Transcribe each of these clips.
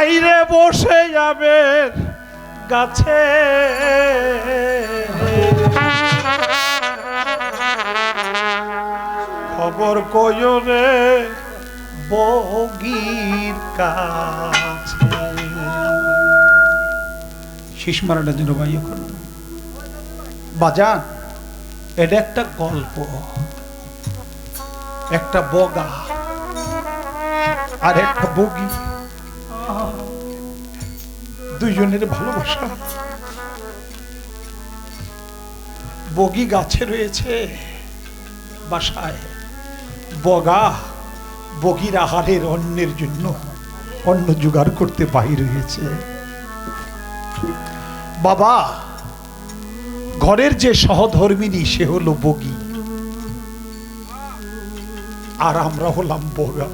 বাইরে বসে যাবে গাছে। খবর কইও রে বগির কাছে। শীষ মারাটা দিল ভাই এখন বাজান, এটা একটা গল্প। একটা বগা আর একটা বগি। দুইজনের ভালোবাসা। বগি গাছে রয়েছে বাসায়। বগা বগির আহারের অন্যের জন্য অন্ন জোগাড় করতে বাহির হয়েছে। বাবা, ঘরের যে সহধর্মিনী, সে হলো বগি। আর আমরা হলাম বগা।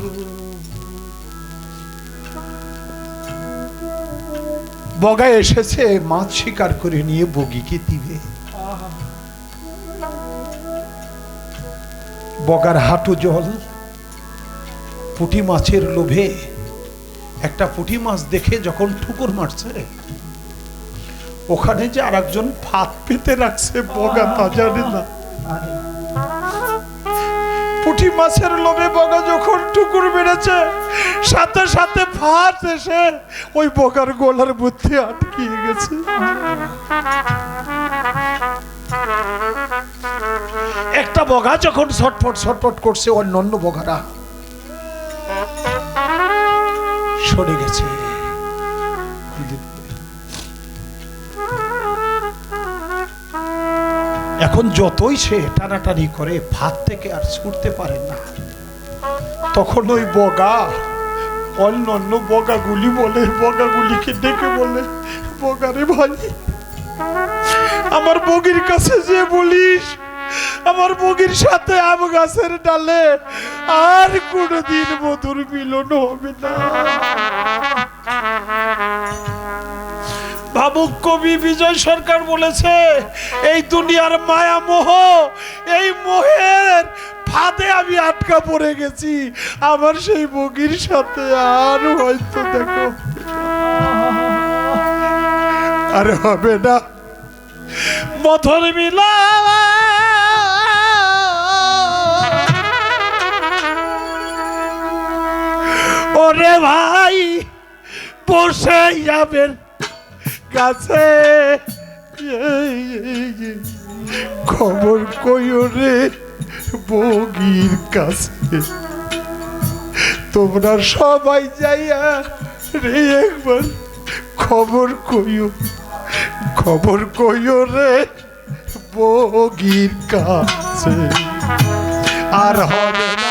বগা এসেছে, মাছ শিকার করে নিয়ে বগিকে দিবে। বগার হাঁটু জল, পুঁটি মাছের লোভে। একটা পুঁটি মাছ দেখে যখন ঠুকুর মারছে, ওখানে যে আর একজন ফাঁদ পেতে রাখছে, বগা তা জানে না পুঁটি মাছের লোভে বগা যখন টুকুর মেরেছে, সাথে সাথে ফাঁদ এসে ওই বগার গোলার বুদ্ধি আটকিয়ে গেছে। একটা বগা যখন ছটফট ছটফট করছে, অন্য অন্য বগারা সরে গেছে। এখন যতই সে টানাটানি করে, ভাত থেকে আর ছুটতে পারে না। তখন ওই বগা, অন্য অন্য বগাগুলি বলে, বগাগুলিকে ডেকে বলে বগারে ভাই, আমার বগির কাছে যে বলিস, আমার বগির সাথে আম গাছের ডালে আর কোনোদিন মধুর মিলন হবে না। ভাবুক কবি বিজয় সরকার বলেছে, এই দুনিয়ার মায়া মোহ এই মোহের ফাঁদে আমি আটকা পড়ে গেছি। আমার সেই বগির সাথে আর হয়তো দেখো। আরে হবে না। মথর মিলা ওরে ভাই, বসে যাবেন কাছে। খবর কইও রে বগির কাছে। তোমরা সবাই যাইয়া রে একবার খবর কইও। খবর কইও রে বগির কাছে। আর হবে না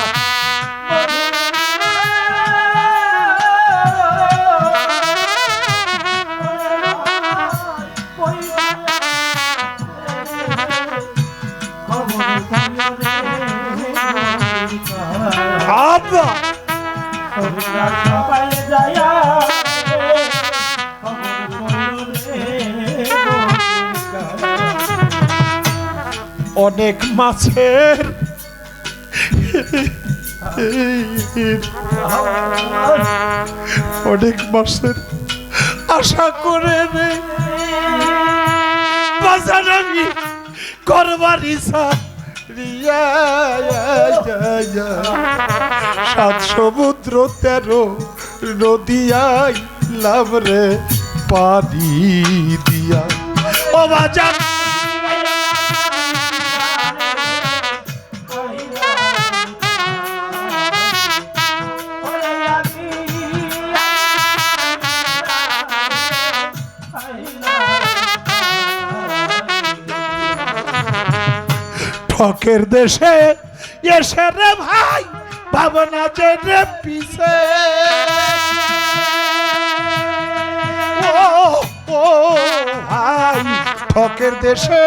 অনেক মাছের। অনেক মাছের আশা করে রে করবার সাত সমুদ্র, তেরো নদিয়াই লাভ রে, পানি দিয়া। ও বাজার ঠকের দেশে এসে রে ভাই, ভাবনা যে রে পিছে। ও ভাই ঠকের দেশে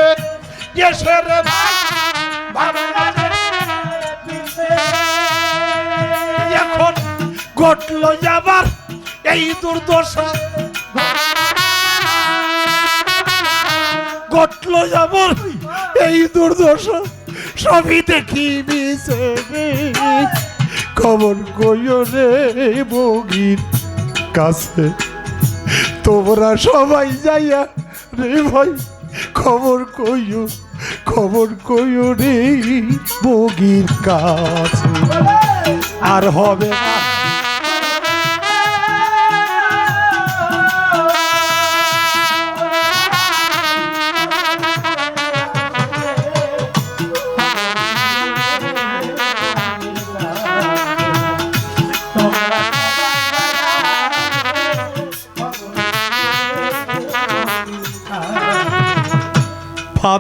এসে রে ভাই, ভাবনা এখন ঘটল যাবার এই দুর্দশা। ঘটল যাবার এই দুর্দশা। সবই দেখি মিশে। খবর কইও রে বগির কাছে। তোমরা সবাই যাইয়া রে ভাই, খবর কইও খবর কইও রে বগির কাছে। আর হবে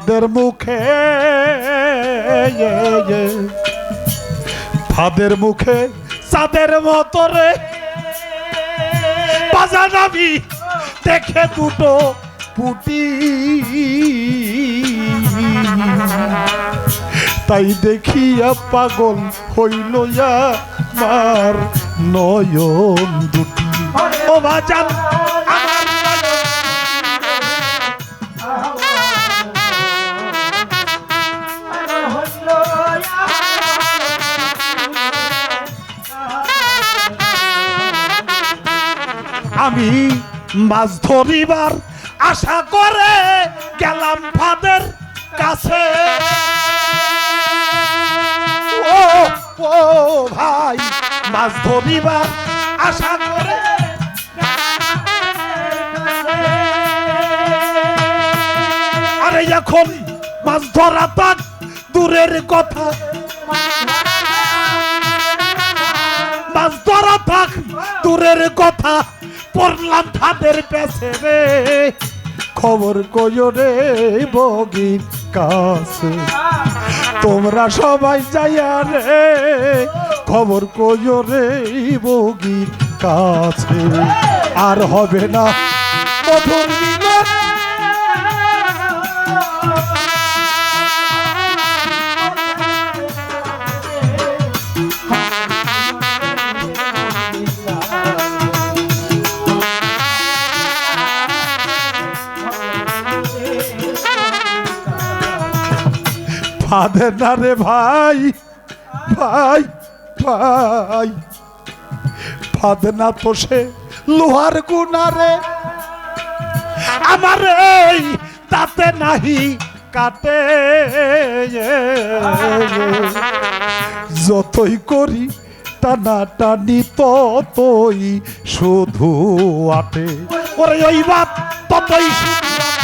ফাদের মুখে ফাদের মুখে, চাঁদের মতো রে। বাজার আমি দেখে দুটো পুটি। তাই দেখিয়া পাগল হইল আমার নয়ন দুটি। ও বাজান আমি মাছ ধরিবার আশা করে গেলাম ফাদের কাছে। ও ও ভাই, মাছ ধরিবার আশা করে আরে এখন মাছ ধরা তাক দূরের কথা। মাছ ধরা থাক দূরের কথা। পড়লাম তাদের পেছে রে। খবর কইও রে বগির কাছে। তোমরা সবাই যাইয়া রে, খবর কইও রে বগির কাছে। আর হবে না মধুর মিলন না রে ভাই ভাই ভাই। ফাদের না তো সে লোহার গুনা রে। আমার এই তাতে নাহি কাটে। যতই করি টানা টানি ততই শুধু আটে। ওরে, ওই বাপ, ততই শুধু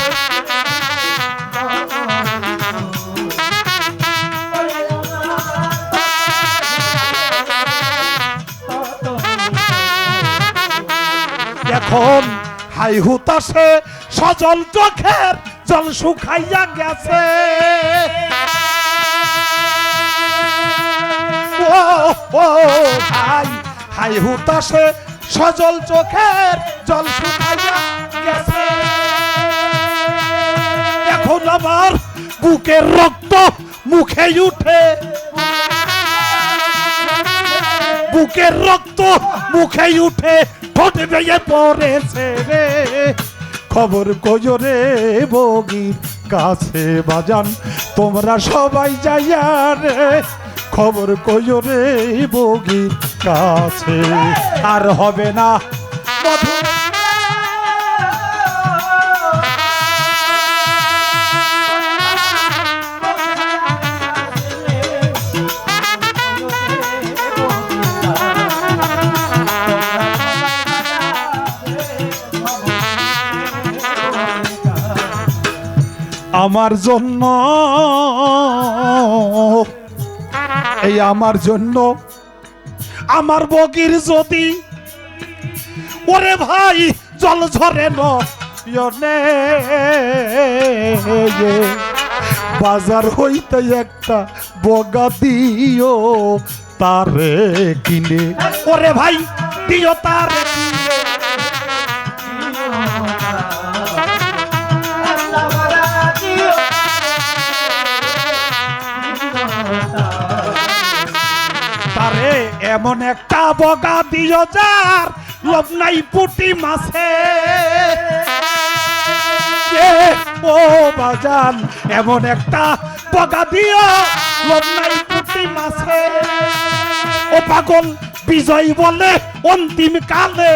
হাই হুতাশে সজল চোখের জল শুকাইয়া গেছে। হাই হুতাশে সজল চোখের জল শুকাইয়া গেছে। এখন আমার বুকের রক্ত মুখে উঠে। বুকের রক্ত মুখে উঠে। ঠোঁট বেয়ে পড়েছে রে খবর কোজরে বগির কাছে বাজান, তোমরা সবাই যাইয়া রে। খবর কোজরে বগির কাছে। আর হবে না আমার জন্য। এই আমার জন্য। আমার বগির যদি ওরে ভাই, জল ঝরে বাজার হইতে একটা বগা দিও, তারে কিনে। ওরে ভাই, দিও তারে। তারে এমন একটা বগা দিও যার লোভ নাই পুটি মাছে। ও বাজান, এমন একটা বগা দিও, লোভ নাই পুটি মাছে। ও পাগল, বিজয় বলে অন্তিম কালে।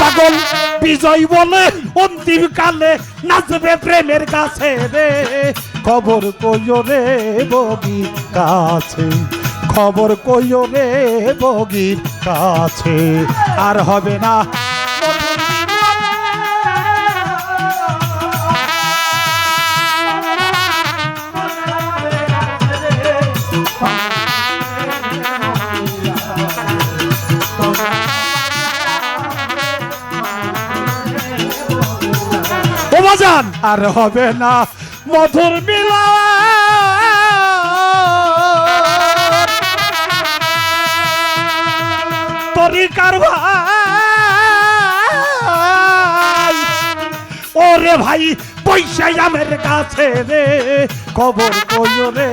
পাগল, বিজয় বলে অন্তিম কালে নাচবে প্রেমের কাছে রে। খবর কইও রে বগি কাছে, খবর কইও রে বগির কাছে। আর হবে না। আর হবে না। মধুর মিলা তরিকার ভাই ওরে ভাই পয়সা আমার কাছে রে। খবর কইও রে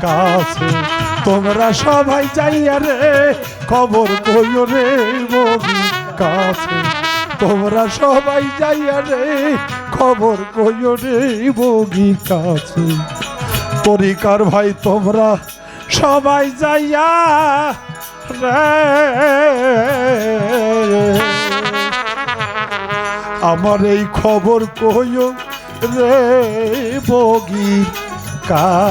কাছে। তোমরা সবাই যাইয়া রে। খবর কইও রে কাছে। তোমরা সবাই যাইয়া রে। খবর কইও রে বগির কাছে। তরিকার ভাই, তোমরা সবাই যাইয়া রে। আমার এই খবর কইও রে বগির কাছে।